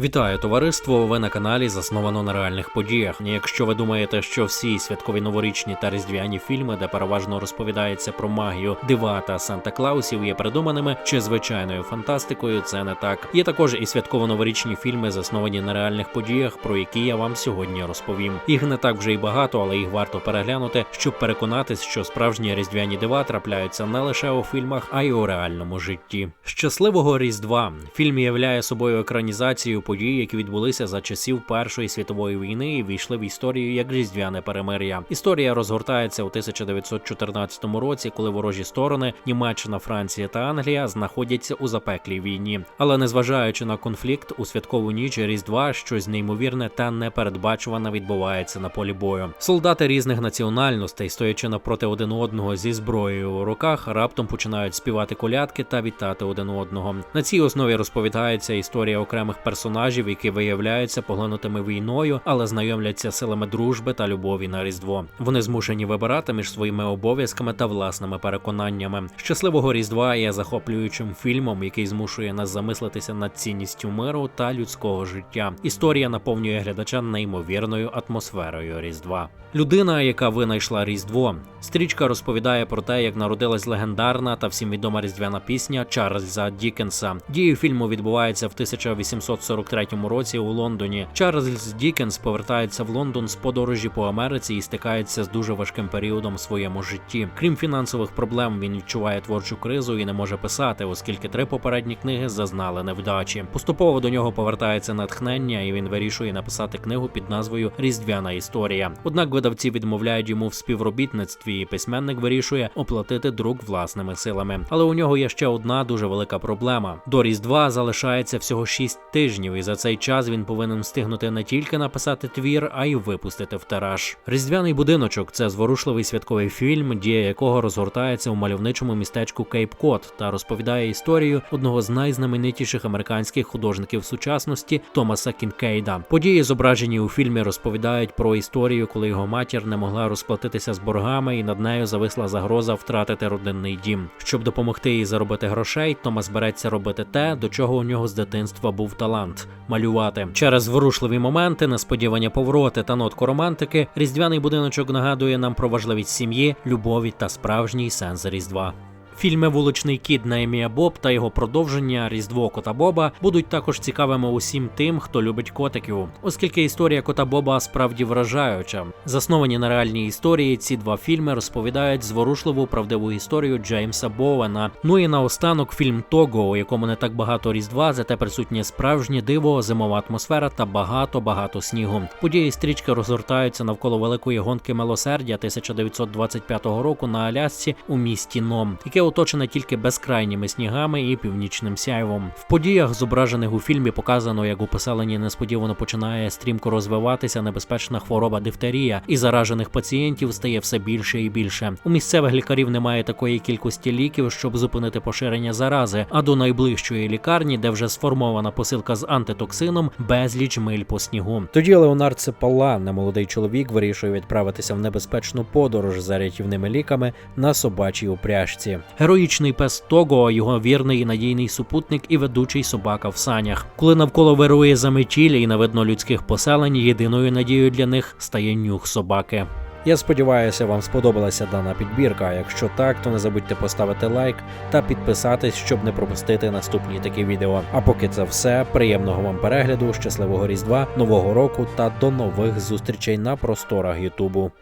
Вітаю товариство! Ви на каналі засновано на реальних подіях. Якщо ви думаєте, що всі святкові новорічні та різдвяні фільми, де переважно розповідається про магію, дива та Санта Клаусів, є придуманими чи звичайною фантастикою, це не так. Є також і святково-новорічні фільми, засновані на реальних подіях, про які я вам сьогодні розповім. Їх не так вже й багато, але їх варто переглянути, щоб переконатись, що справжні різдвяні дива трапляються не лише у фільмах, а й у реальному житті. Щасливого Різдва фільм являє собою екранізацію подій, які відбулися за часів Першої світової війни і війшли в історію як різдвяне перемир'я. Історія розгортається у 1914 році, коли ворожі сторони Німеччина, Франція та Англія знаходяться у запеклій війні. Але незважаючи на конфлікт у святкову ніч Різдва, щось неймовірне та непередбачуване відбувається на полі бою. Солдати різних національностей, стоячи напроти один одного зі зброєю у руках, раптом починають співати колядки та вітати один одного. На цій основі розповідається історія окремих персонажів, які виявляються поглинутими війною, але знайомляться силами дружби та любові на різдво. Вони змушені вибирати між своїми обов'язками та власними переконаннями. Щасливого різдва є захоплюючим фільмом, який змушує нас замислитися над цінністю миру та людського життя. Історія наповнює глядача неймовірною атмосферою Різдва. Людина, яка винайшла Різдво. Стрічка розповідає про те, як народилась легендарна та всім відома різдвяна пісня Чарльза Дікенса. Дії фільму відбуваються в 1843 році у Лондоні. Чарльз Дікенс повертається в Лондон з подорожі по Америці і стикається з дуже важким періодом в своєму житті. Крім фінансових проблем, він відчуває творчу кризу і не може писати, оскільки три попередні книги зазнали невдачі. Поступово до нього повертається натхнення, і він вирішує написати книгу під назвою Різдвяна історія. Однак видавці відмовляють йому в співробітництві, і письменник вирішує оплатити друк власними силами. Але у нього є ще одна дуже велика проблема: до Різдва залишається всього шість тижнів, і за цей час він повинен встигнути не тільки написати твір, а й випустити в тираж. Різдвяний будиночок це зворушливий святковий фільм, дія якого розгортається у мальовничому містечку Кейп Кот та розповідає історію одного з найзнаменитіших американських художників сучасності Томаса Кінкейда. Події, зображені у фільмі, розповідають про історію, коли його матір не могла розплатитися з боргами, і над нею зависла загроза втратити родинний дім. Щоб допомогти їй заробити грошей, Томас береться робити те, до чого у нього з дитинства був талант малювати. Через зворушливі моменти, несподівані повороти та нотку романтики, різдвяний будиночок нагадує нам про важливість сім'ї, любові та справжній сенс Різдва. Фільми Вуличний кіт Наемія Боб та його продовження Різдво Кота Боба будуть також цікавими усім тим, хто любить котиків, оскільки історія кота Боба справді вражаюча. Засновані на реальній історії, ці два фільми розповідають зворушливу правдиву історію Джеймса Боуена. Ну і наостанок фільм Того, у якому не так багато різдва, зате присутнє справжнє диво, зимова атмосфера та багато багато снігу. Події стрічки розгортаються навколо великої гонки милосердя 1925 року на Алясці у місті Ном, яке оточене тільки безкрайніми снігами і північним сяйвом. В подіях, зображених у фільмі, показано, як у поселенні несподівано починає стрімко розвиватися небезпечна хвороба дифтерія, і заражених пацієнтів стає все більше і більше. У місцевих лікарів немає такої кількості ліків, щоб зупинити поширення зарази. А до найближчої лікарні, де вже сформована посилка з антитоксином, безліч миль по снігу. Тоді Леонард Цепала, немолодий чоловік, вирішує відправитися в небезпечну подорож за рятівними ліками на собачій упряжці. Героїчний пес Того, його вірний і надійний супутник і ведучий собака в санях. Коли навколо вирує заметіль і не видно людських поселень, єдиною надією для них стає нюх собаки. Я сподіваюся, вам сподобалася дана підбірка. Якщо так, то не забудьте поставити лайк та підписатись, щоб не пропустити наступні такі відео. А поки це все, приємного вам перегляду, щасливого різдва, нового року та до нових зустрічей на просторах Ютубу.